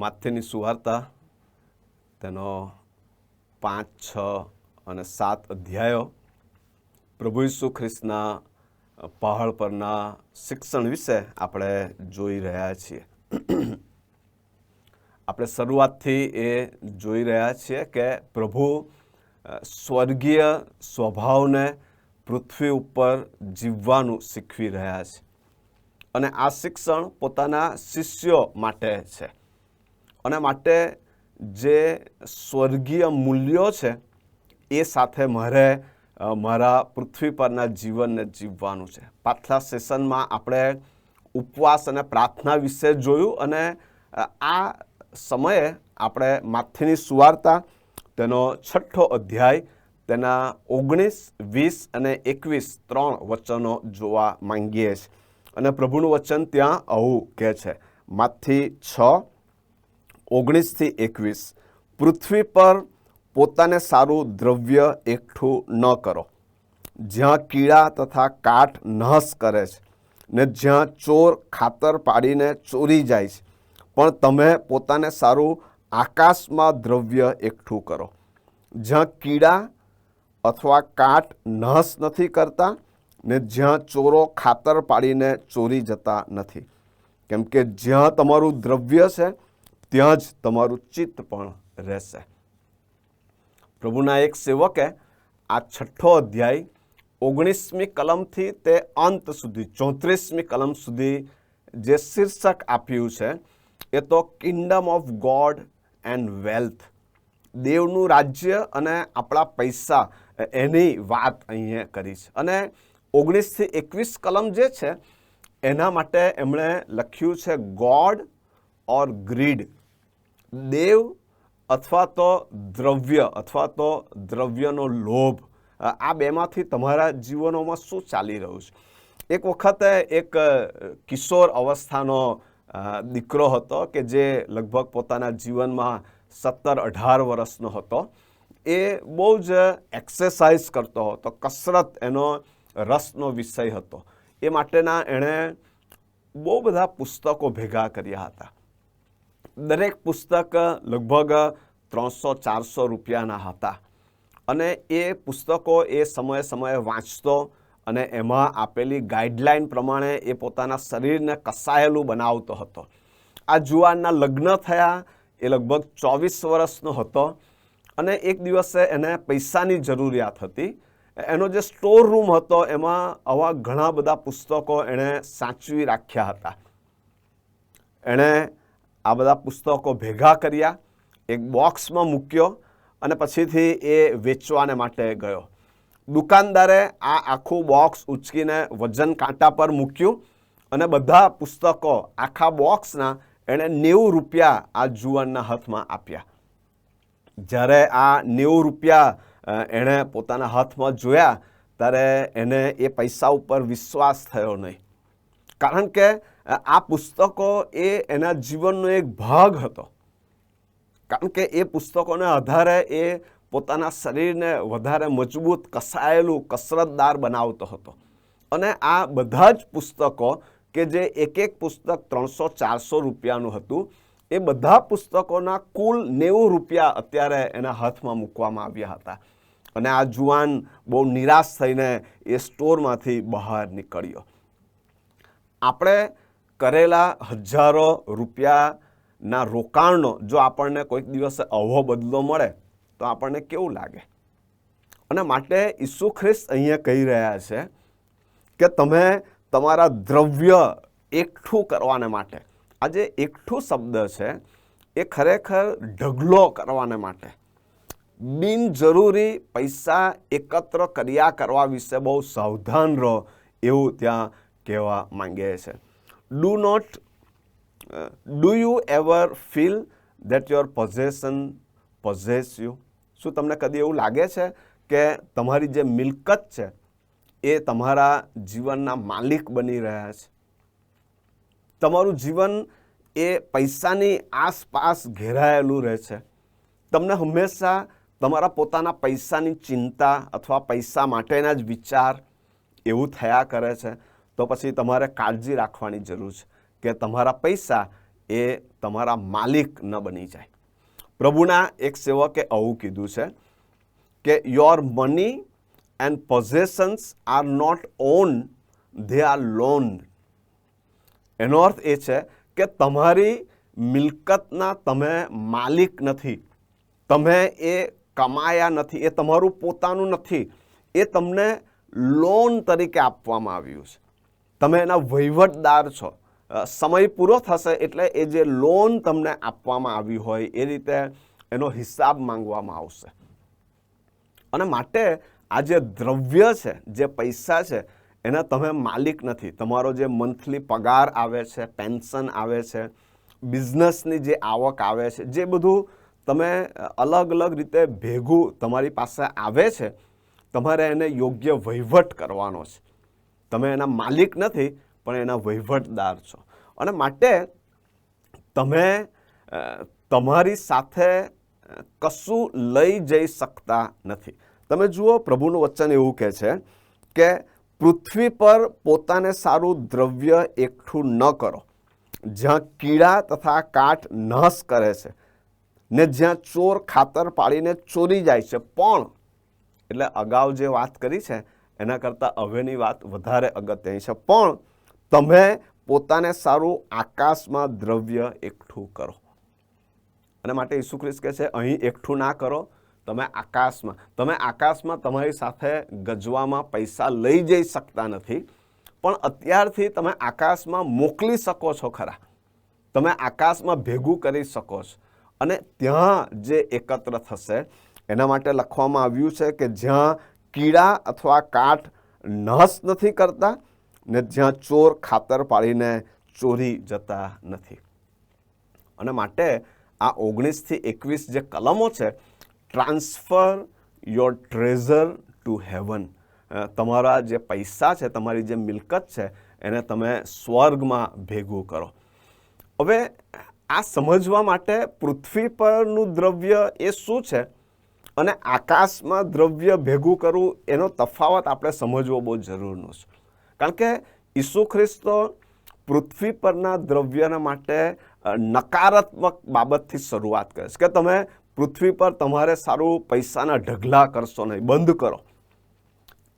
માથેની સુવાર્તા, તેનો પાંચ, છ અને સાત અધ્યાયો પ્રભુ ઈસુ ખ્રિસ્તના પહાડ પરના શિક્ષણ વિશે આપણે જોઈ રહ્યા છીએ. આપણે શરૂઆતથી એ જોઈ રહ્યા છીએ કે પ્રભુ સ્વર્ગીય સ્વભાવને પૃથ્વી ઉપર જીવવાનું શીખવી રહ્યા છે. અને આ શિક્ષણ પોતાના શિષ્યો માટે છે. અને માટે જે સ્વર્ગીય મૂલ્યો છે, એ સાથે મારે મારા પૃથ્વી પરના જીવનને જીવવાનું છે. પાછલા સેશનમાં આપણે ઉપવાસ અને પ્રાર્થના વિશે જોયું અને આ સમયે આપણે માથીની સુવાર્તા, તેનો છઠ્ઠો અધ્યાય, તેના ઓગણીસ, વીસ અને એકવીસ ત્રણ વચનો જોવા માંગીએ છીએ. અને પ્રભુનું વચન ત્યાં આવું કહે છે. માથી છ ઓગણીસથી એકવીસ, પૃથ્વી પર પોતાને સારું દ્રવ્ય એકઠું ન કરો. જ્યાં કીડા તથા કાટ નહસ કરે છે ને જ્યાં ચોર ખાતર પાડીને ચોરી જાય છે, પણ તમે પોતાને સારું આકાશમાં દ્રવ્ય એકઠું કરો. જ્યાં કીડા અથવા કાટ નહસ નથી કરતા ને જ્યાં ચોરો ખાતર પાડીને ચોરી જતા નથી. કેમ કે જ્યાં તમારું દ્રવ્ય છે ત્યાં જ તમારું ચિત્ત પણ રહેશે. પ્રભુના એક સેવકે આ છઠ્ઠો અધ્યાય ઓગણીસમી કલમથી તે અંત સુધી, ચોત્રીસમી કલમ સુધી જે શીર્ષક આપ્યું છે, એ તો kingdom of God and wealth દેવનું રાજ્ય અને આપણા પૈસા એની વાત અહીંયા કરી છે. અને ઓગણીસથી એકવીસ કલમ જે છે, એના માટે એમણે લખ્યું છે ગોડ ઓર ગ્રીડ દેવ અથવા તો દ્રવ્ય અથવા તો દ્રવ્યનો લોભ. આ બેમાંથી તમારા જીવનોમાં શું ચાલી રહ્યું છે? એક વખતે એક કિશોર અવસ્થાનો દીકરો હતો કે જે લગભગ પોતાના જીવનમાં સત્તર અઢાર વર્ષનો હતો. એ બહુ જ એક્સરસાઇઝ કરતો હતો, કસરત એનો રસનો વિષય હતો. એ માટેના એણે બહુ બધા પુસ્તકો ભેગા કર્યા હતા. દરેક પુસ્તક લગભગ ત્રણસો, ચારસો રૂપિયાના હતા. અને એ પુસ્તકો એ સમયે સમયે વાંચતો અને એમાં આપેલી ગાઈડલાઈન પ્રમાણે એ પોતાના શરીરને કસાયેલું બનાવતો હતો. આ જુવાનના લગ્ન થયા, એ લગભગ ચોવીસ વર્ષનો હતો અને એક દિવસે એને પૈસાની જરૂરિયાત હતી. એનો જે સ્ટોર રૂમ હતો, એમાં આવા ઘણા બધા પુસ્તકો એણે સાચવી રાખ્યા હતા. એણે આ બધા પુસ્તકો ભેગા કર્યા, એક બોક્સમાં મૂક્યો અને પછીથી એ વેચવાને માટે ગયો. દુકાનદારે આ આખું બોક્સ ઉચકીને વજન કાંટા પર મૂક્યું અને બધા પુસ્તકો આખા બોક્સના એણે નેવું રૂપિયા આ જુવાનના હાથમાં આપ્યા. જ્યારે આ નેવું રૂપિયા એણે પોતાના હાથમાં જોયા, ત્યારે એને એ પૈસા ઉપર વિશ્વાસ થયો નહીં. કારણ કે આ પુસ્તકો એ એના જીવનનો એક ભાગ હતો. કારણ કે એ પુસ્તકોને આધારે એ પોતાના શરીરને વધારે મજબૂત, કસાયેલું, કસરતદાર બનાવતો હતો. અને આ બધા જ પુસ્તકો કે જે એક એક પુસ્તક ત્રણસો, ચારસો રૂપિયાનું હતું, એ બધા પુસ્તકોના કુલ નેવું રૂપિયા અત્યારે એના હાથમાં મૂકવામાં આવ્યા હતા. અને આ જુવાન બહુ નિરાશ થઈને એ સ્ટોરમાંથી બહાર નીકળ્યો. આપણે કરેલા હજારો રૂપિયાના રોકાણનો જો આપણને કોઈક દિવસે અવો બદલો મળે, તો આપણને કેવું લાગે? અને માટે ઈસુ ખ્રિસ્ત અહીંયા કહી રહ્યા છે કે તમે તમારા દ્રવ્ય એકઠું કરવાને માટે, આ જે એકઠું શબ્દ છે, એ ખરેખર ઢગલો કરવાને માટે, બિનજરૂરી પૈસા એકત્ર કર્યા કરવા વિશે બહુ સાવધાન રહો એવું ત્યાં કહેવા માંગે છે. Do not do you ever feel that your possession possess you શું તમને કદી એવું લાગે છે કે તમારી જે મિલકત છે એ તમારા જીવનના માલિક બની રહ્યા છે? તમારું જીવન એ પૈસાની આસપાસ ઘેરાયેલું રહે છે. તમને હંમેશા તમારા પોતાના પૈસાની ચિંતા અથવા પૈસા માટેના જ વિચાર એવું થયા કરે છે. તો પછી તમારે કાળજી રાખવાની જરૂર છે કે તમારા પૈસા એ તમારા માલિક ન બની જાય. પ્રભુના એક સેવકે આવું કીધું છે કે your money and possessions are not own they are loan એનો અર્થ એ છે કે તમારી મિલકતના તમે માલિક નથી, તમે એ કમાયા નથી, એ તમારું પોતાનું નથી, એ તમને લોન તરીકે આપવામાં આવ્યું છે. તમે એના વહીવટદાર છો. સમય પૂરો થશે એટલે એ જે લોન તમને આપવામાં આવી હોય એ રીતે એનો હિસાબ માંગવામાં આવશે. અને માટે આ જે દ્રવ્ય છે, જે પૈસા છે, એના તમે માલિક નથી. તમારો જે મંથલી પગાર આવે છે પેન્શન આવે છે બિઝનેસની જે આવક આવે છે, જે બધું તમે અલગ અલગ રીતે ભેગું તમારી પાસે આવે છે, તમારે એને યોગ્ય વહીવટ કરવાનો છે. તમે એના માલિક નથી, પણ એના વહીવટદાર છો. અને માટે તમે તમારી સાથે કશું લઈ જઈ શકતા નથી. તમે જુઓ, પ્રભુનું વચન એવું કહે છે કે પૃથ્વી પર પોતાને સારું દ્રવ્ય એકઠું ન કરો. જ્યાં કીડા તથા કાટ નશ કરે છે ને જ્યાં ચોર ખાતર પાડીને ચોરી જાય છે. પણ, એટલે અગાઉ જે વાત કરી છે એના કરતાં હવેની વાત વધારે અગત્યની છે. પણ તમે પોતાને સારું આકાશમાં દ્રવ્ય એકઠું કરો. અને માટે ઈસુ ખ્રિસ્ત કહે છે, અહીં એકઠું ના કરો, તમે આકાશમાં. તમે આકાશમાં તમારી સાથે ગજવામાં પૈસા લઈ જઈ શકતા નથી, પણ અત્યારથી તમે આકાશમાં મોકલી શકો છો ખરા. તમે આકાશમાં ભેગું કરી શકો છો. અને ત્યાં જે એકત્ર થશે, એના માટે લખવામાં આવ્યું છે કે જ્યાં કીડા અથવા કાટ નહસ નથી કરતા ને જ્યાં ચોર ખાતર પાડીને ચોરી જતા નથી. અને માટે આ ઓગણીસથી એકવીસ જે કલમો છે, transfer your treasure to heaven. તમારા જે પૈસા છે, તમારી જે મિલકત છે, એને તમે સ્વર્ગમાં ભેગું કરો. હવે આ સમજવા માટે પૃથ્વી પરનું દ્રવ્ય એ શું છે? અને આકાશમાં દ્રવ્ય ભેગું કરવું એનો તફાવત આપણે સમજવો બહુ જરૂરનો છે. કારણ કે ઈસુ ખ્રિસ્તો પૃથ્વી પરના દ્રવ્યના માટે નકારાત્મક બાબતથી શરૂઆત કરે છે. કે તમે પૃથ્વી પર તમારે સારું પૈસાના ઢગલા કરશો નહીં, બંધ કરો.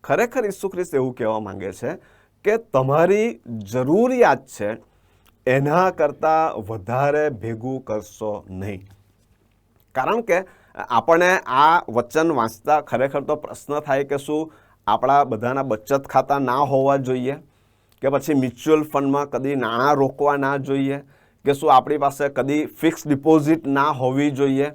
ખરેખર ઈસુ ખ્રિસ્ત એવું કહેવા માંગે છે કે તમારી જરૂરિયાત છે એના કરતાં વધારે ભેગું કરશો નહીં. કારણ કે આપણને આ વચન વાંચતા ખરેખર તો પ્રશ્ન થાય કે શું આપણા બધાના બચત ખાતા ના હોવા જોઈએ? કે પછી મ્યુચ્યુઅલ ફંડમાં કદી નાણાં રોકવા ના જોઈએ? કે શું આપણી પાસે કદી ફિક્સ ડિપોઝિટ ના હોવી જોઈએ?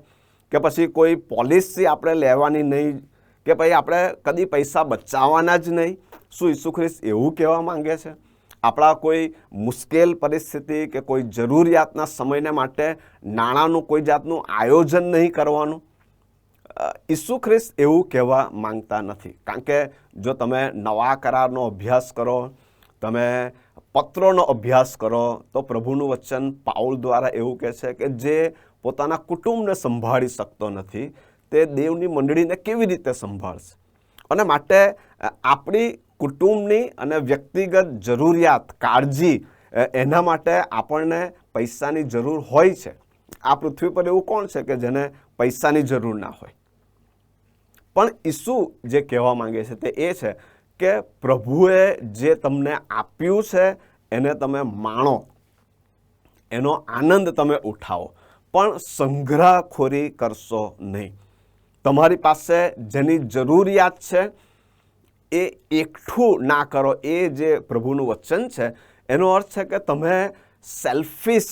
કે પછી કોઈ પોલિસી આપણે લેવાની નહીં? કે ભાઈ આપણે કદી પૈસા બચાવવાના જ નહીં? શું ઈસુ ખ્રિસ્ત એવું કહેવા માંગે છે? આપણા કોઈ મુશ્કેલ પરિસ્થિતિ કે કોઈ જરૂરિયાતના સમયને માટે નાણાંનું કોઈ જાતનું આયોજન નહીં કરવાનું ઈસુ ખ્રિસ્ત એવું કહેવા માંગતા નથી. કારણ કે જો તમે નવા કરારનો અભ્યાસ કરો, તમે પત્રોનો અભ્યાસ કરો, તો પ્રભુનું વચન પાઉલ દ્વારા એવું કહે છે કે જે પોતાના કુટુંબને સંભાળી શકતો નથી, તે દેવની મંડળીને કેવી રીતે સંભાળશે? અને માટે આપણી કુટુંબની અને વ્યક્તિગત જરૂરિયાત, કાળજી એના માટે આપણને પૈસાની જરૂર હોય છે. આ પૃથ્વી પર એવું કોણ છે કે જેને પૈસાની જરૂર ના હોય? પણ ઈસુ જે કહેવા માંગે છે તે એ છે કે પ્રભુએ જે તમને આપ્યું છે એને તમે માણો. એનો આનંદ તમે ઉઠાવો. પણ સંગ્રહખોરી કરશો નહીં. તમારી પાસે જેની જરૂરિયાત છે એ એકઠું ના કરો, એ જે પ્રભુનું વચન છે, એનો અર્થ છે કે તમે સેલ્ફિશ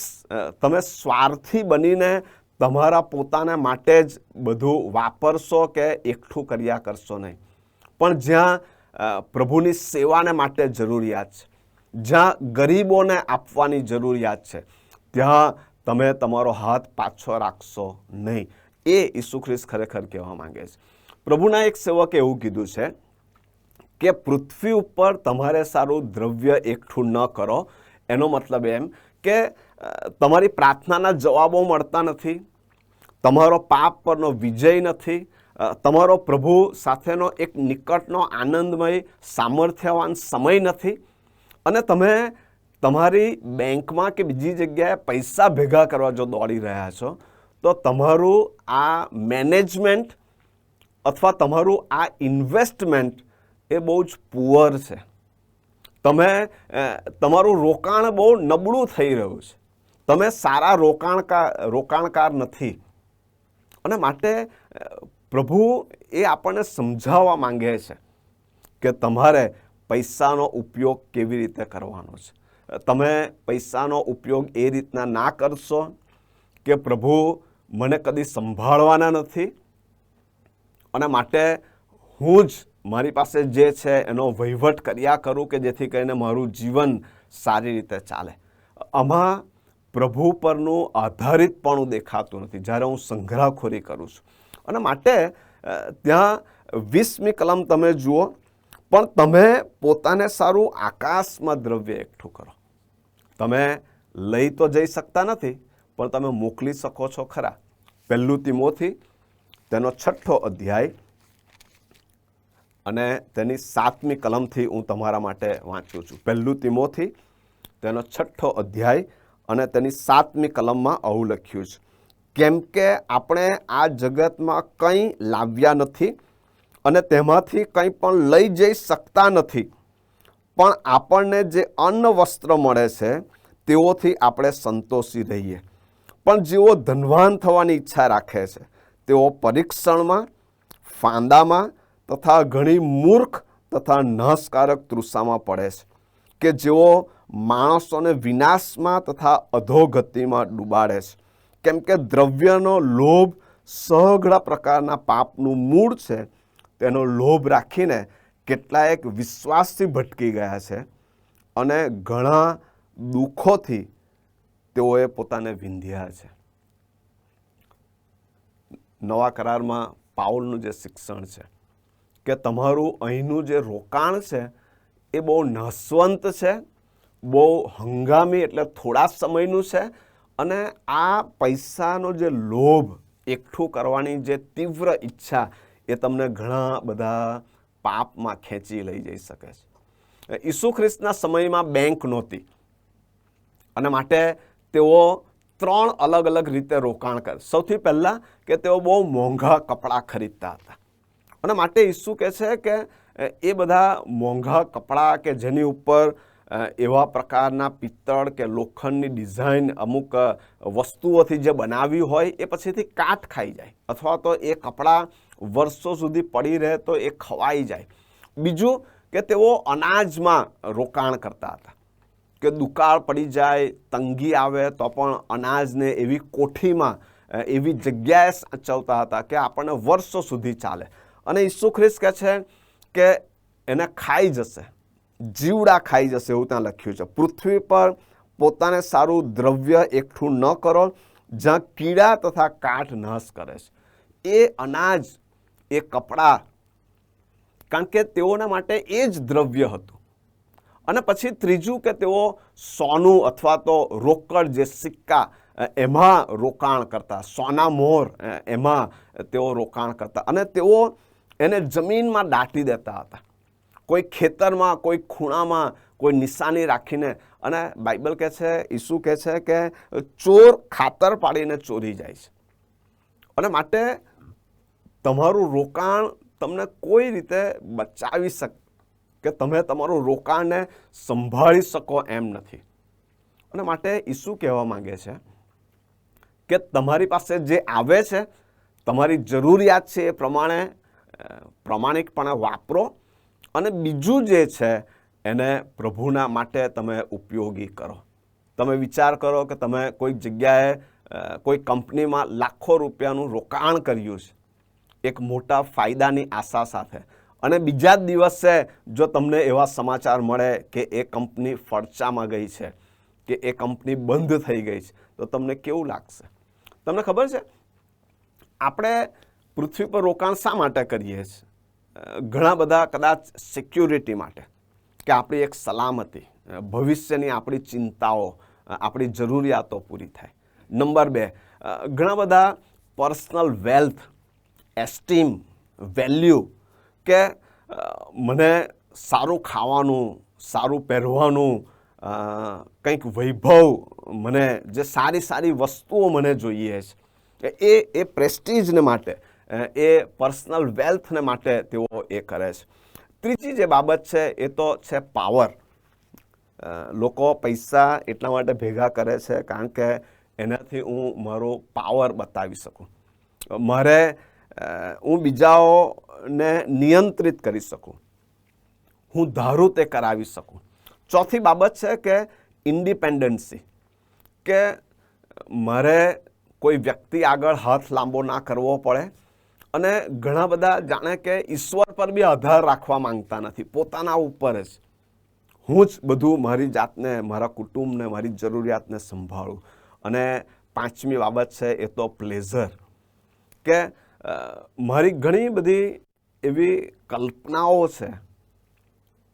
તમે સ્વાર્થી બનીને તમારા પોતાના માટે જ બધું વાપરશો કે એકઠું કર્યા કરશો નહીં. પણ જ્યાં પ્રભુની સેવાને માટે જરૂરિયાત છે, જ્યાં ગરીબોને આપવાની જરૂરિયાત છે, ત્યાં તમે તમારો હાથ પાછો રાખશો નહીં. એ ઈસુ ખ્રિસ્ત ખરેખર કહેવા માંગે છે. પ્રભુના એક સેવકે એવું કીધું છે કે પૃથ્વી ઉપર તમારે સારું દ્રવ્ય એકઠું ન કરો. એનો મતલબ એમ કે તમારી પ્રાર્થનાના જવાબો મળતા નથી, તમારો પાપ પરનો વિજય નથી તમારો પ્રભુ સાથેનો એક નિકટનો આનંદમય, સામર્થ્યવાન સમય નથી. અને તમે તમારી બેંકમાં કે બીજી જગ્યાએ પૈસા ભેગા કરવા જો દોડી રહ્યા છો, તો તમારું આ મેનેજમેન્ટ અથવા તમારું આ ઇન્વેસ્ટમેન્ટ એ બહુ જ પુઅર છે. તમે તમારું રોકાણ બહુ નબળું થઈ રહ્યું છે. તમે સારા રોકાણકાર રોકાણકાર નથી. અને માટે પ્રભુ એ આપણને સમજાવવા માંગે છે કે તમારે પૈસાનો ઉપયોગ કેવી રીતે કરવાનો છે. તમે પૈસાનો ઉપયોગ એ રીતના ના કરશો કે પ્રભુ મને કદી સંભાળવાના નથી. અને માટે હું જ મારી પાસે જે છે એનો વહીવટ કર્યા કરું કે જેથી કરીને મારું જીવન સારી રીતે ચાલે. આમાં પ્રભુ પરનું આધારિતપણું દેખાતું નથી. જ્યારે હું સંગ્રહખોરી કરું છું. અને માટે ત્યાં વીસમી કલમ તમે જુઓ. પણ તમે પોતાને સારું આકાશમાં દ્રવ્ય એકઠું કરો. તમે લઈ તો જઈ શકતા નથી, પણ તમે મોકલી શકો છો ખરા. પહેલું તિમોથી, તેનો છઠ્ઠો અધ્યાય અને તેની સાતમી કલમથી હું તમારા માટે વાંચું છું. પહેલું તિમોથી, તેનો છઠ્ઠો અધ્યાય અને તેની સાતમી કલમમાં આવું લખ્યું છે. કેમ કે આપણે આ જગતમાં કંઈ લાવ્યા નથી અને તેમાંથી કંઈ પણ લઈ જઈ શકતા નથી. પણ આપણને જે અન્ન વસ્ત્ર મળે છે, તેઓથી આપણે સંતોષી રહીએ. પણ જેઓ ધનવાન થવાની ઈચ્છા રાખે છે, તેઓ પરીક્ષણમાં, ફાંદામાં તથા ઘણી મૂર્ખ તથા નાશકારક તૃષામાં પડે છે કે જેઓ માણસોને વિનાશમાં તથા અધોગતિમાં ડૂબાડે છે. કેમ કે દ્રવ્યનો લોભ સઘળા પ્રકારના પાપનું મૂળ છે, તેનો લોભ રાખીને કેટલાયક વિશ્વાસથી ભટકી ગયા છે અને ઘણા દુઃખોથી તેઓએ પોતાને વિંધ્યા છે. નવા કરારમાં પાઉલનું જે શિક્ષણ છે કે તમારું અહીંનું જે રોકાણ છે, એ બહુ નસવંત છે, બહુ હંગામી એટલે થોડા સમયનું છે અને આ પૈસાનો જે લોભ એકઠું કરવાની જે તીવ્ર ઈચ્છા એ તમને ઘણા બધા પાપમાં ખેંચી લઈ જઈ શકે છે. ઈસુ ખ્રિસ્તના સમયમાં બેંક નહોતી અને માટે તેઓ ત્રણ અલગ અલગ રીતે રોકાણ કરે. સૌથી પહેલાં કે તેઓ બહુ મોંઘા કપડાં ખરીદતા હતા. અને માટે ઈસુ કહે છે કે એ બધા મોંઘા કપડાં કે જેની ઉપર એવા પ્રકારના પિત્તળ કે લોખંડની ડિઝાઇન અમુક વસ્તુઓથી જે બનાવી હોય, એ પછીથી કાટ ખાઈ જાય. અથવા તો એ કપડાં વર્ષો સુધી પડી રહે તો એ ખવાઈ જાય. બીજું કે તેઓ અનાજમાં રોકાણ કરતા હતા. કે દુકાળ પડી જાય, તંગી આવે, તો પણ અનાજને એવી કોઠીમાં એવી જગ્યાએ સાચવતા હતા કે આપણને વર્ષો સુધી ચાલે. અને ઈસુ ખ્રિસ્ત કહે છે કે એને ખાઈ જશે. જીવડા ખાઈ જશે એવું ત્યાં લખ્યું છે. પૃથ્વી પર પોતાને સારું દ્રવ્ય એકઠું ન કરો, જ્યાં કીડા તથા કાઠ નાશ કરે છે. એ અનાજ, એ કપડાં, કારણ કે તેઓના માટે એ જ દ્રવ્ય હતું. અને પછી ત્રીજું કે તેઓ સોનું અથવા તો રોકડ જે સિક્કા એમાં રોકાણ કરતા, સોના મોર એમાં તેઓ રોકાણ કરતા. અને તેઓ એને જમીનમાં દાટી દેતા હતા. કોઈ ખેતરમાં, કોઈ ખૂણામાં કોઈ નિશાની રાખીને અને બાઇબલ કહે છે, ઈસુ કહે છે કે ચોર ખાતર પાડીને ચોરી જાય છે. અને માટે તમારું રોકાણ તમને કોઈ રીતે બચાવી શક, કે તમે તમારું રોકાણને સંભાળી શકો એમ નથી. અને માટે ઈસુ કહેવા માંગે છે કે તમારી પાસે જે આવે છે, તમારી જરૂરિયાત છે એ પ્રમાણે પ્રમાણિકપણે વાપરો અને બીજું જે છે, એને પ્રભુના માટે તમે ઉપયોગી કરો. તમે વિચાર કરો કે તમે કોઈક જગ્યાએ કોઈ કંપનીમાં લાખો રૂપિયાનું રોકાણ કર્યું છે. એક મોટા ફાયદાની આશા સાથે. અને બીજા જ દિવસે જો તમને એવા સમાચાર મળે કે એ કંપની ફડચામાં ગઈ છે, કે એ કંપની બંધ થઈ ગઈ છે, તો તમને કેવું લાગશે? તમને ખબર છે? આપણે પૃથ્વી પર રોકાણ શા માટે કરીએ છીએ? ઘણા બધા કદાચ સિક્યુરિટી માટે કે આપણી એક સલામતી ભવિષ્યની આપણી ચિંતાઓ આપણી જરૂરિયાતો પૂરી થાય. નંબર બે ઘણા બધા પર્સનલ વેલ્થ એસ્ટીમ વેલ્યુ કે મને સારું ખાવાનું, સારું પહેરવાનું કંઈક વૈભવ મને જે સારી સારી વસ્તુઓ મને જોઈએ છે, એ એ પ્રેસ્ટીજને માટે એ પર્સનલ વેલ્થને માટે તેઓ એ કરે છે. ત્રીજી જે બાબત છે, એ તો છે પાવર લોકો પૈસા એટલા માટે ભેગા કરે છે કારણ કે એનાથી હું મારો પાવર બતાવી શકું. મારે હું બીજાઓને નિયંત્રિત કરી શકું. હું ધારું તે કરાવી શકું. ચોથી બાબત છે કે ઇન્ડિપેન્ડન્સી કે મારે કોઈ વ્યક્તિ આગળ હાથ લાંબો ના કરવો પડે. અને ઘણા બધા જાણે કે ઈશ્વર પર બી આધાર રાખવા માંગતા નથી. પોતાના ઉપર જ. હું જ બધું મારી જાતને, મારા કુટુંબને, મારી જરૂરિયાતને સંભાળું. અને પાંચમી બાબત છે એ તો પ્લેઝર કે મારી ઘણી બધી એવી કલ્પનાઓ છે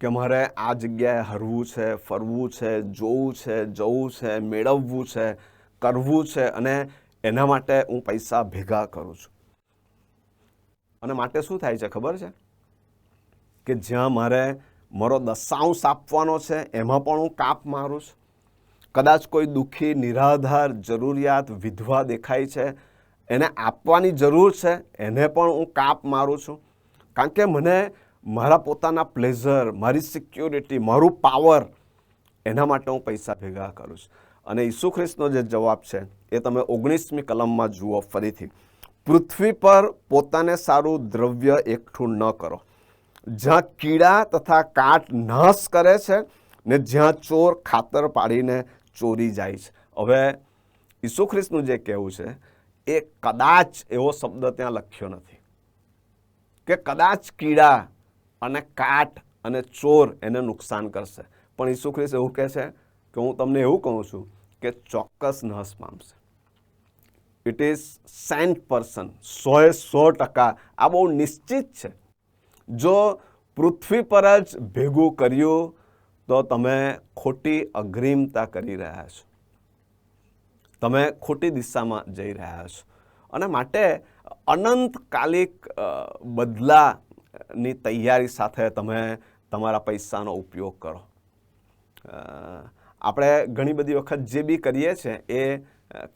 કે મારે આ જગ્યાએ હરવું છે, ફરવું છે, જોવું છે, જવું છે, મેળવવું છે, કરવું છે અને એના માટે હું પૈસા ભેગા કરું છું. અને માટે શું થાય છે ખબર છે? કે જ્યાં મારે મારો દશાંશ આપવાનો છે, એમાં પણ હું કાપ મારું છું. કદાચ કોઈ દુઃખી, નિરાધાર જરૂરિયાત વિધવા દેખાય છે, એને આપવાની જરૂર છે, એને પણ હું કાપ મારું છું. કારણ કે મને મારા પોતાના પ્લેઝર મારી સિક્યોરિટી મારું પાવર એના માટે હું પૈસા ભેગા કરું છું. અને ઈસુ ખ્રિસ્તનો જે જવાબ છે, એ તમે ઓગણીસમી કલમમાં જુઓ ફરીથી. પૃથ્વી પર પોતાને સારું દ્રવ્ય એકઠું ન કરો. જ્યાં કીડા તથા કાટ નાશ કરે છે ને જ્યાં ચોર ખાતર પાડીને ચોરી જાય છે. હવે ઈસુ ખ્રિસ્તનું જે કહેવું છે, એ કદાચ એવો શબ્દ ત્યાં લખ્યો નથી. કે કદાચ કીડા અને કાટ અને ચોર એને નુકસાન કરશે. પણ ઈસુ ખ્રિસ્ત એવું કહે છે કે હું તમને એવું કહું છું કે ચોક્કસ નાશ પામશે. ઇટ ઇઝ સેન્ટ પર્સન સોએ સો ટકા. આ બહુ નિશ્ચિત છે. જો પૃથ્વી પર જ ભેગું કર્યું, તો તમે ખોટી અગ્રીમતા કરી રહ્યા છો. તમે ખોટી દિશામાં જઈ રહ્યા છો. અને માટે અનંતકાલિક બદલાની તૈયારી સાથે તમે તમારા પૈસાનો ઉપયોગ કરો. આપણે ઘણી બધી વખત જે બી કરીએ છીએ, એ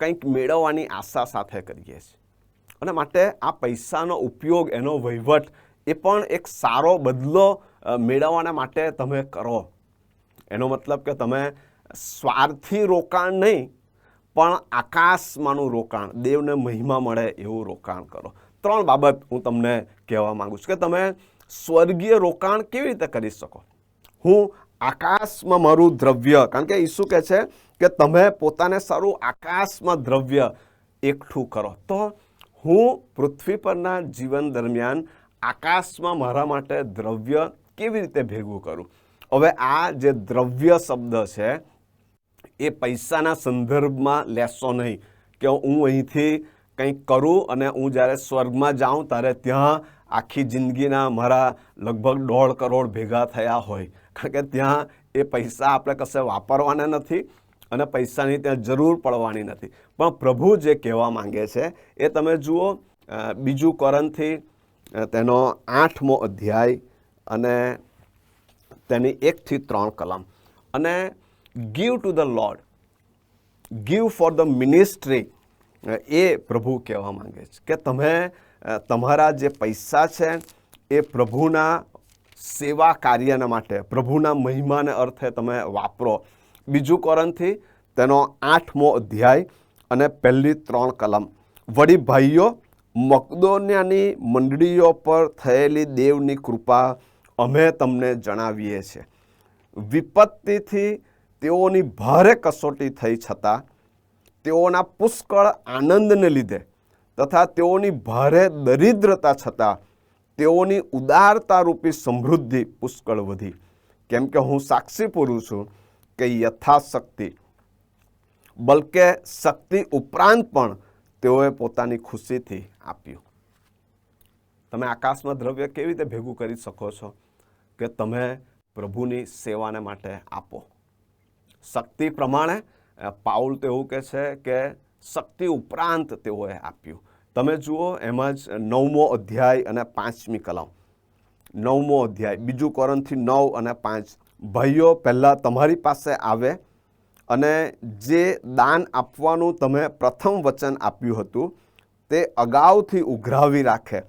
કંઈક મેળવવાની આશા સાથે કરીએ છીએ. અને માટે આ પૈસાનો ઉપયોગ, એનો વહીવટ એ પણ એક સારો બદલો મેળવવાના માટે તમે કરો. એનો મતલબ કે તમે સ્વાર્થી રોકાણ નહીં, પણ આકાશમાંનું રોકાણ, દેવને મહિમા મળે એવું રોકાણ કરો. ત્રણ બાબત હું તમને કહેવા માગું છું કે તમે સ્વર્ગીય રોકાણ કેવી રીતે કરી શકો? હું આકાશમાં મારું દ્રવ્ય. કારણ કે ઈસુ કહે છે કે તમે પોતાને સારું આકાશમાં દ્રવ્ય એકઠું કરો. તો હું પૃથ્વી પરના જીવન દરમિયાન આકાશમાં મારા માટે દ્રવ્ય કેવી રીતે ભેગું કરું? હવે આ જે દ્રવ્ય શબ્દ છે, એ પૈસાના સંદર્ભમાં લેશો નહીં કે હું અહીંથી કંઈક કરું અને હું જ્યારે સ્વર્ગમાં જાઉં ત્યારે ત્યાં આખી જિંદગીના મારા લગભગ દોઢ કરોડ ભેગા થયા હોય. કારણ કે ત્યાં એ પૈસા આપણે કશે વાપરવાના નથી અને પૈસાની ત્યાં જરૂર પડવાની નથી. પણ પ્રભુ જે કહેવા માંગે છે, એ તમે જુઓ બીજું કરનથી તેનો આઠમો અધ્યાય અને તેની એકથી ત્રણ કલમ. અને give to the Lord give for the ministry એ પ્રભુ કહેવા માંગે છે કે તમે તમારા જે પૈસા છે, એ પ્રભુના સેવા કાર્યના માટે. પ્રભુના મહિમાને અર્થે તમે વાપરો. બીજું કોરનથી તેનો આઠમો અધ્યાય અને પહેલી ત્રણ કલમ. વળી ભાઈઓ, મકદોનિયાની મંડળીઓ પર થયેલી દેવની કૃપા અમે તમને જણાવીએ છીએ. વિપત્તિથી તેઓની ભારે કસોટી થઈ છતાં, તેઓના પુષ્કળ આનંદને લીધે તથા તેઓની ભારે દરિદ્રતા છતાં તેઓની ઉદારતારૂપી સમૃદ્ધિ પુષ્કળ વધી. કેમ કે હું સાક્ષી પૂરું છું કે યથાશક્તિ, બલકે શક્તિ ઉપરાંત પણ તેઓએ પોતાની ખુશીથી આપ્યું. તમે આકાશમાં દ્રવ્ય કેવી રીતે ભેગું કરી શકો છો? કે તમે પ્રભુની સેવાને માટે આપો. શક્તિ પ્રમાણે પાઉલ તો એવું કહે છે કે શક્તિ ઉપરાંત તેઓએ આપ્યું. તમે જુઓ, એમાં જ નવમો અધ્યાય અને પાંચમી કલમ. નવમો અધ્યાય, બીજું કોરનથી નવ અને પાંચ. ભાઈઓ, પહેલાં તમારી પાસે આવે અને જે દાન આપવાનું તમે પ્રથમ વચન આપ્યું હતું, તે અગાઉથી ઉઘરાવી રાખે.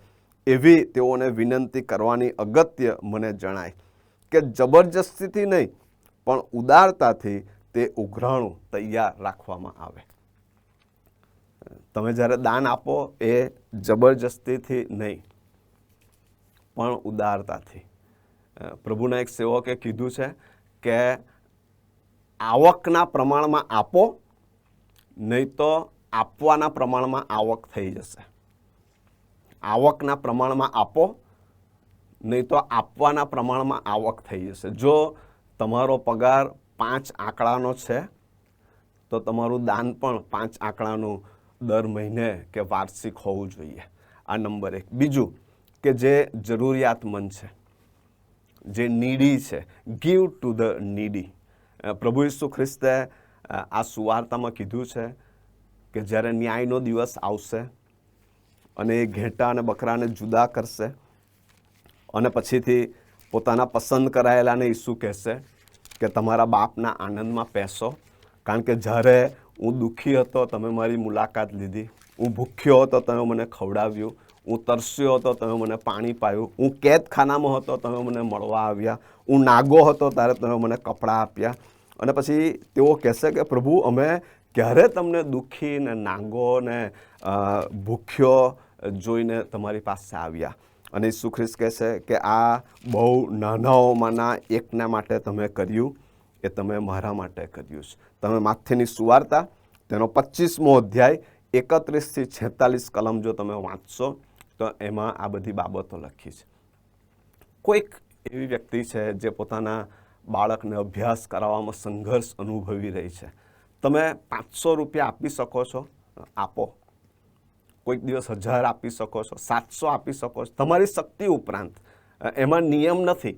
એવી તેઓને વિનંતી કરવાની અગત્ય મને જણાય કે જબરજસ્તીથી નહીં, પણ ઉદારતાથી તે ઉઘરાણું તૈયાર રાખવામાં આવે. તમે જ્યારે દાન આપો એ જબરજસ્તીથી નહીં, પણ ઉદારતાથી. પ્રભુના એક સેવકે કીધું છે કે આવકના પ્રમાણમાં આપો, નહીં તો આપવાના પ્રમાણમાં આવક થઈ જશે. આવકના પ્રમાણમાં આપો, નહીં તો આપવાના પ્રમાણમાં આવક થઈ જશે. જો તમારો પગાર પાંચ આંકડાનો છે, તો તમારું દાન પણ પાંચ આંકડાનું દર મહિને કે વાર્ષિક હોવું જોઈએ. આ નંબર એક. બીજું કે જે જરૂરિયાતમંદ છે, જે નીડી છે ગીવ ટુ ધ નીડી પ્રભુ ઈસુ ખ્રિસ્તે આ સુવાર્તામાં કીધું છે કે જ્યારે ન્યાયનો દિવસ આવશે અને એ ઘેટા અને બકરાને જુદા કરશે અને પછીથી પોતાના પસંદ કરાયેલાને ઈસુ કહેશે કે તમારા બાપના આનંદમાં પહેશો કારણ કે જ્યારે હું દુઃખી હતો, તમે મારી મુલાકાત લીધી. હું ભૂખ્યો હતો, તમે મને ખવડાવ્યું. હું તરસ્યો હતો, તમે મને પાણી પાયું. હું કેદખાનામાં હતો, તમે મને મળવા આવ્યા. હું નાગો હતો, ત્યારે તમે મને કપડાં આપ્યા. અને પછી તેઓ કહેશે કે, પ્રભુ, અમે ક્યારે તમને દુઃખી ને નાગો ને ભૂખ્યો જોઈને તમારી પાસે આવ્યા? અને ઈસુ ખ્રિસ્ત કહેશે કે, આ બહુ નાનાઓમાંના એકના માટે તમે કર્યું. એ તમે મારા માટે કર્યું છે. તમે માથેની સુવાર્તા, તેનો પચીસમો અધ્યાય, એકત્રીસથી છેતાલીસ કલમ જો તમે વાંચશો, તો એમાં આ બધી બાબતો લખી છે. કોઈક એવી વ્યક્તિ છે જે પોતાના બાળકને અભ્યાસ કરાવવામાં સંઘર્ષ અનુભવી રહી છે. તમે પાંચસો રૂપિયા આપી શકો છો? આપો. કોઈક દિવસ હજાર આપી શકો છો? સાતસો આપી શકો છો? તમારી શક્તિ ઉપરાંત. એમાં નિયમ નથી.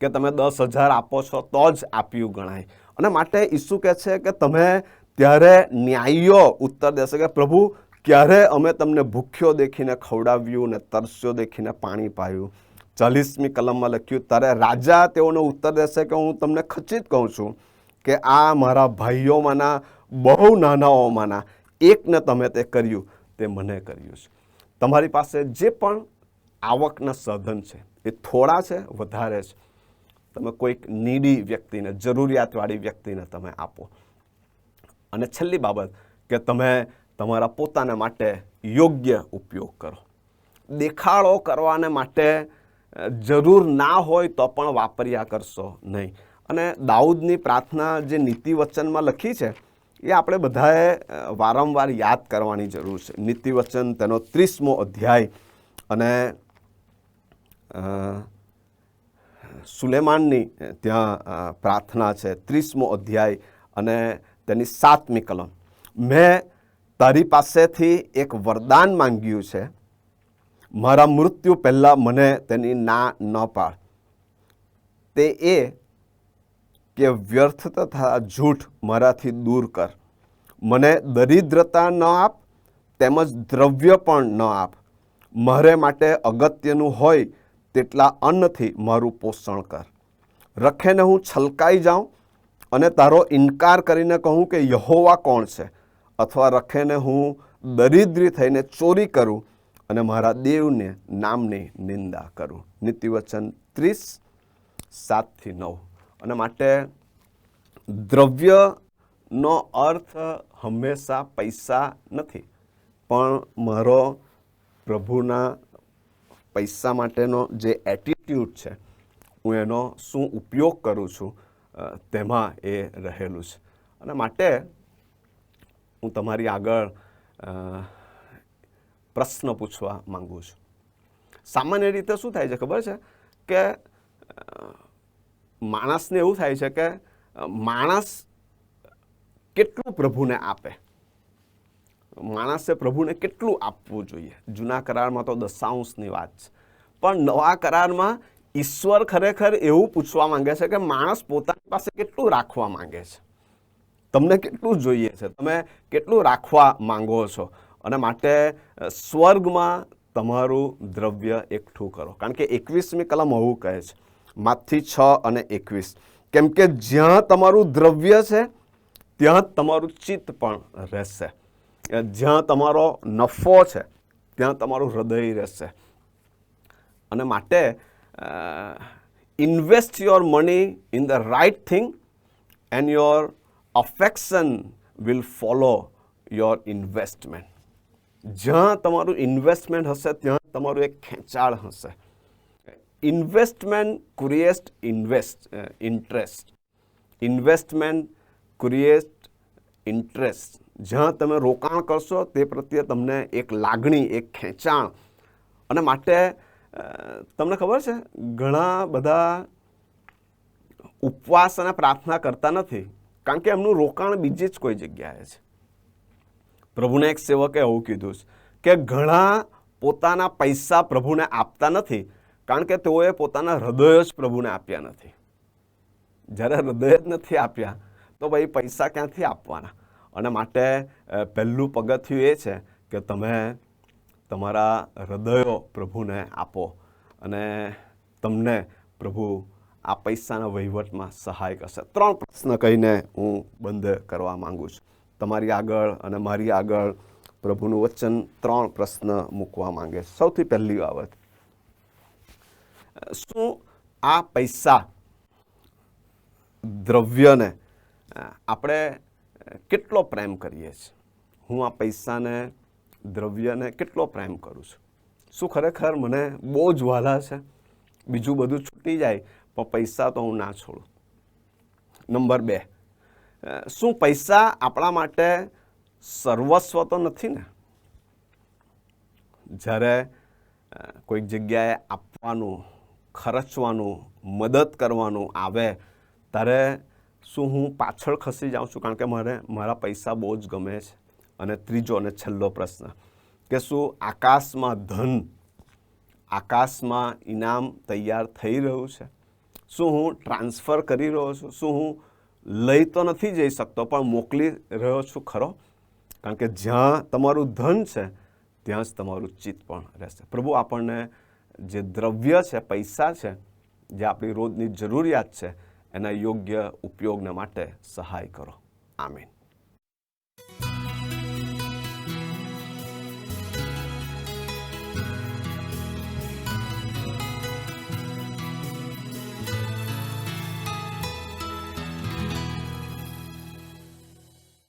કે તમે દસ હજાર આપો છો, તો જ આપ્યું ગણાય. અને માટે ઈસુ કહે છે કે તમે ત્યારે ન્યાયીઓ ઉત્તર દેશે. કે પ્રભુ, ક્યારે અમે તમને ભૂખ્યો દેખીને ખવડાવ્યું ને તરસ્યો દેખીને પાણી પાયું? ચાલીસમી કલમમાં લખ્યું, ત્યારે રાજા તેઓનો ઉત્તર દેશે કે હું તમને ખચિત કહું છું કે આ મારા ભાઈઓમાંના, બહુ નાનાઓમાંના, એકને તમે તે કર્યું, તે મને કર્યું છે. તમારી પાસે જે પણ આવકના સાધન છે, એ થોડા છે, વધારે છે. તમે કોઈક નીડી વ્યક્તિને, જરૂરિયાતવાળી વ્યક્તિને તમે આપો. અને છેલ્લી બાબત કે તમે તમારા પોતાના માટે યોગ્ય ઉપયોગ કરો. દેખાડો કરવાને માટે જરૂર ના હોય તો પણ વાપર્યા કરશો નહીં. અને દાઉદની પ્રાર્થના જે નીતિ વચનમાં લખી છે, એ આપણે બધાએ વારંવાર યાદ કરવાની જરૂર છે. નીતિ વચન તેનો ત્રીસમો અધ્યાય અને સુલેમાનની ત્યાં પ્રાર્થના છે, ત્રીસમો અધ્યાય અને તેની સાતમી કલમ. મેં તારી પાસેથી એક વરદાન માંગ્યું છે. મારા મૃત્યુ પહેલાં મને તેની ના ન પાડ. તે એ કે વ્યર્થ તથા જૂઠ મારાથી દૂર કર. મને દરિદ્રતા ન આપ, તેમજ દ્રવ્ય પણ ન આપ. મારે માટે અગત્યનું હોય તેટલા અન્નથી મારું પોષણ કર. રખેને હું છલકાઈ જાઉં અને તારો ઇનકાર કરીને કહું કે યહોવા કોણ છે? અથવા રખેને હું દરિદ્રી થઈને ચોરી કરું અને મારા દેવને નામની નિંદા કરું. નીતિવચન ત્રીસ, સાતથી નવ. અને માટે દ્રવ્યનો અર્થ હંમેશા પૈસા નથી, પણ મારો પ્રભુના પૈસા માટેનો જે એટીટ્યૂડ છે, હું એનો શું ઉપયોગ કરું છું તેમાં એ રહેલું છે. અને માટે હું તમારી આગળ પ્રશ્ન પૂછવા માંગુ છું. સામાન્ય રીતે શું થાય છે ખબર છે? કે માણસને એવું થાય છે કે માણસ કેટલું પ્રભુને આપે? માણસે પ્રભુને કેટલું આપવું જોઈએ? જૂના કરારમાં તો દશાંશની વાત છે. પણ નવા કરારમાં ઈશ્વર ખરેખર એવું પૂછવા માંગે છે કે માણસ પોતાની પાસે કેટલું રાખવા માંગે છે? તમને કેટલું જોઈએ છે? તમે કેટલું રાખવા માંગો છો? અને માટે સ્વર્ગમાં તમારું દ્રવ્ય એકઠું કરો. કારણ કે એકવીસમી કલમ આવું કહે છે. માથી છ અને એકવીસ. કેમ કે જ્યાં તમારું દ્રવ્ય છે, ત્યાં તમારું ચિત્ત પણ રહેશે. જ્યાં તમારો નફો છે, ત્યાં તમારું હૃદય રહેશે. અને માટે invest your money in the right thing and your affection will follow your investment જ્યાં તમારું ઇન્વેસ્ટમેન્ટ હશે, ત્યાં તમારું એક ખેંચાળ હશે. Investment create invest interest investment create interest જ્યાં તમે રોકાણ કરશો તે પ્રત્યે તમને એક લાગણી, એક ખેંચાણ. અને માટે તમને ખબર છે, ઘણા બધા ઉપવાસ અને પ્રાર્થના કરતા નથી, કારણ કે એમનું રોકાણ બીજી જ કોઈ જગ્યાએ છે. પ્રભુને એક સેવકે એવું કીધું છે કે ઘણા પોતાના પૈસા પ્રભુને આપતા નથી, કારણ કે તેઓએ પોતાના હૃદય જ પ્રભુને આપ્યા નથી. જ્યારે હૃદય જ નથી આપ્યા, તો ભાઈ પૈસા ક્યાંથી આપવાના? અને માટે પહેલું પગથિયું એ છે કે તમે તમારા હૃદયો પ્રભુને આપો અને તમને પ્રભુ આ પૈસાના વહીવટમાં સહાય કરશે. ત્રણ પ્રશ્ન કહીને હું બંધ કરવા માંગુ છું. તમારી આગળ અને મારી આગળ પ્રભુનું વચન ત્રણ પ્રશ્ન મૂકવા માંગે. સૌથી પહેલી બાબત, શું આ પૈસા દ્રવ્યને આપણે કેટલો પ્રેમ કરીએ છીએ? હું આ પૈસાને, દ્રવ્યને કેટલો પ્રેમ કરું છું? શું ખરેખર મને બહુ જ વાલા છે? બીજું બધું છૂટી જાય, પણ પૈસા તો હું ના છોડું. નંબર બે શું પૈસા આપણા માટે સર્વસ્વ તો નથી ને? જ્યારે કોઈક જગ્યાએ આપવાનું, ખર્ચવાનું, મદદ કરવાનું આવે, ત્યારે શું હું પાછળ ખસી જાઉં છું? કારણ કે મારે, મારા પૈસા બહુ જ ગમે છે. અને ત્રીજો અને છેલ્લો પ્રશ્ન કે શું આકાશમાં ધન, આકાશમાં ઇનામ તૈયાર થઈ રહ્યું છે? શું હું ટ્રાન્સફર કરી રહ્યો છું? શું હું લઈ તો નથી જઈ શકતો, પણ મોકલી રહ્યો છું ખરો? કારણ કે જ્યાં તમારું ધન છે, ત્યાં જ તમારું ચિત્ત પણ રહેશે. પ્રભુ, આપણને જે દ્રવ્ય છે, પૈસા છે, જે આપણી રોજની જરૂરિયાત છે એના યોગ્ય ઉપયોગને માટે સહાય કરો. આમીન.